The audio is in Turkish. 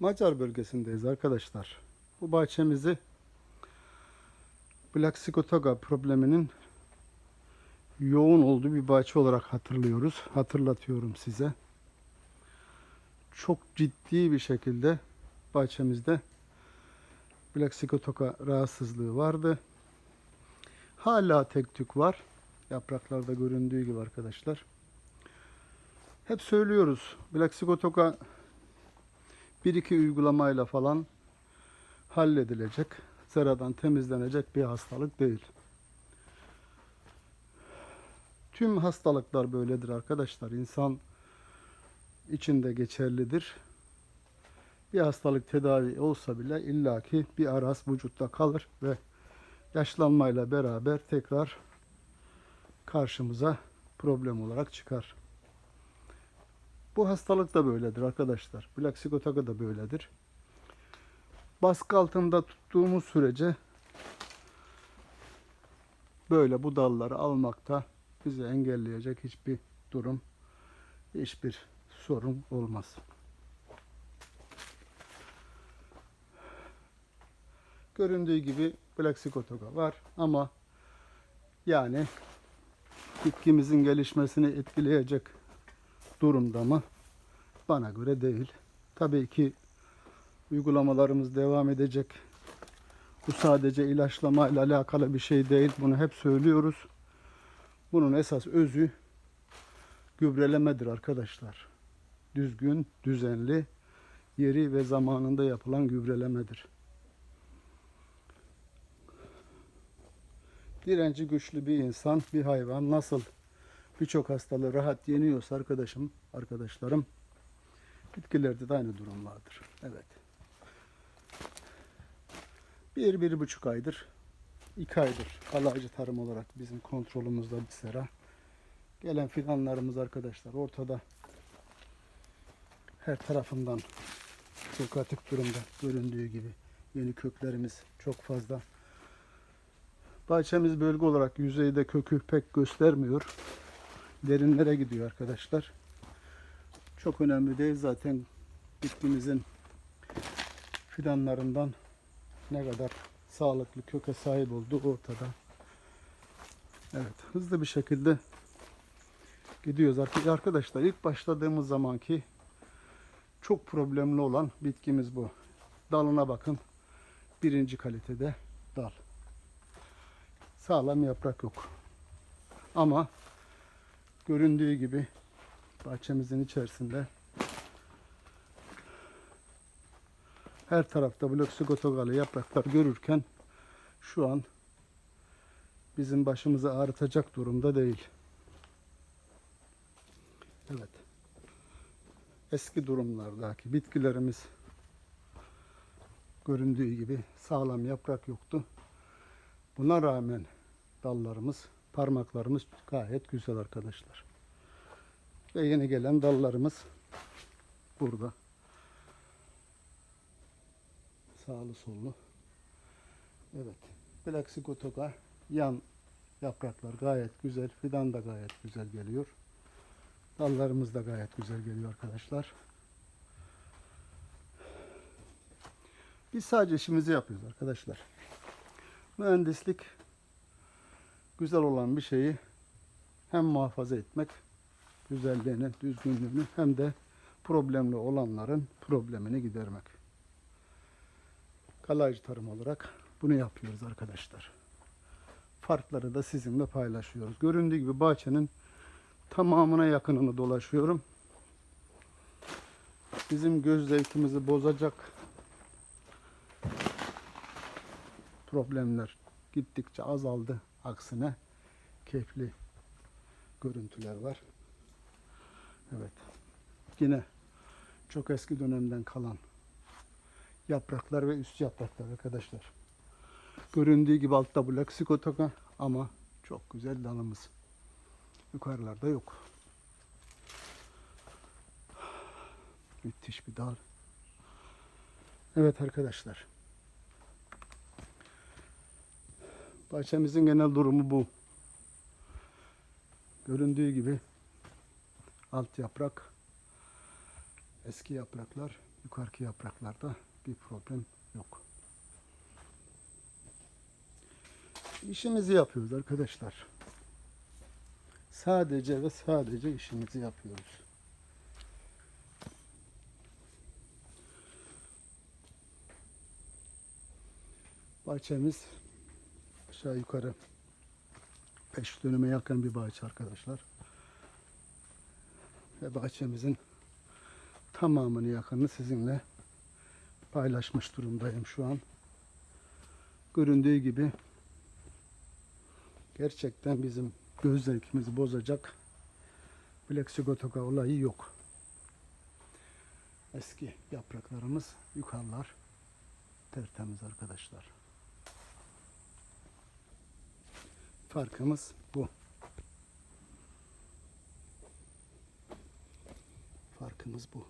Macar bölgesindeyiz arkadaşlar. Bu bahçemizi Black Scotoga probleminin yoğun olduğu bir bahçe olarak hatırlıyoruz. Hatırlatıyorum size. Çok ciddi bir şekilde bahçemizde Black Scotoga rahatsızlığı vardı. Hala tek tük var. Yapraklarda göründüğü gibi arkadaşlar. Hep söylüyoruz. Black Scotoga bir iki uygulamayla falan halledilecek, seradan temizlenecek bir hastalık değil. Tüm hastalıklar böyledir arkadaşlar. İnsan içinde geçerlidir. Bir hastalık tedavi olsa bile illaki bir araz vücutta kalır ve yaşlanmayla beraber tekrar karşımıza problem olarak çıkar. Bu hastalık da böyledir arkadaşlar. Black Scotoga da böyledir. Baskı altında tuttuğumuz sürece böyle bu dalları almakta bizi engelleyecek hiçbir durum, hiçbir sorun olmaz. Göründüğü gibi Black Scotoga var ama yani bitkimizin gelişmesini etkileyecek durumda mı? Bana göre değil. Tabii ki uygulamalarımız devam edecek. Bu sadece ilaçlama ile alakalı bir şey değil. Bunu hep söylüyoruz. Bunun esas özü gübrelemedir arkadaşlar. Düzgün, düzenli, yeri ve zamanında yapılan gübrelemedir. Direnci güçlü bir insan, bir hayvan nasıl birçok hastalığı rahat yeniyorsa arkadaşım, arkadaşlarım bitkilerde de aynı durum vardır. Evet. Bir, bir buçuk aydır, iki aydır kalaycı tarım olarak bizim kontrolümüzde bir sera. Gelen fidanlarımız arkadaşlar ortada her tarafından çok atık durumda göründüğü gibi yeni köklerimiz çok fazla. Bahçemiz bölge olarak yüzeyde kökü pek göstermiyor derinlere gidiyor arkadaşlar. Çok önemli değil zaten bitkimizin fidanlarından ne kadar sağlıklı köke sahip olduğu ortada. Evet hızlı bir şekilde gidiyoruz arkadaşlar. ilk başladığımız zamanki çok problemli olan bitkimiz bu. Dalına bakın. Birinci kalitede dal. Sağlam yaprak yok. Ama göründüğü gibi bahçemizin içerisinde her tarafta blok sigotogalı yapraklar görürken şu an bizim başımızı ağrıtacak durumda değil. Evet. Eski durumlardaki bitkilerimiz göründüğü gibi sağlam yaprak yoktu. Buna rağmen dallarımız parmaklarımız gayet güzel arkadaşlar. Ve yeni gelen dallarımız burada. Sağlı sollu. Evet. Black Sigotoga yan yapraklar gayet güzel. Fidan da gayet güzel geliyor. Dallarımız da gayet güzel geliyor arkadaşlar. Biz sadece işimizi yapıyoruz arkadaşlar. Mühendislik güzel olan bir şeyi hem muhafaza etmek, güzelliğini, düzgünlüğünü hem de problemli olanların problemini gidermek. Kalaycı tarım olarak bunu yapıyoruz arkadaşlar. Farkları da sizinle paylaşıyoruz. Göründüğü gibi bahçenin tamamına yakınını dolaşıyorum. Bizim göz zevkimizi bozacak problemler gittikçe azaldı. Aksine keyifli görüntüler var. Evet. Yine çok eski dönemden kalan yapraklar ve üst yapraklar arkadaşlar. Göründüğü gibi altta Black Sigotoka ama çok güzel dalımız. Yukarılarda yok. Müthiş bir dal. Evet arkadaşlar. Bahçemizin genel durumu bu. Göründüğü gibi alt yaprak, eski yapraklar Yukarıki yapraklarda bir problem yok. İşimizi yapıyoruz arkadaşlar. Sadece ve sadece işimizi yapıyoruz. Bahçemiz aşağı yukarı 5 dönüme yakın bir bahçe arkadaşlar. Ve bahçemizin tamamını yakını sizinle paylaşmış durumdayım şu an. Göründüğü gibi gerçekten bizim göz zevkimizi bozacak Black Sigatoka olayı yok. Eski yapraklarımız yukarılar tertemiz arkadaşlar. Farkımız bu. Farkımız bu.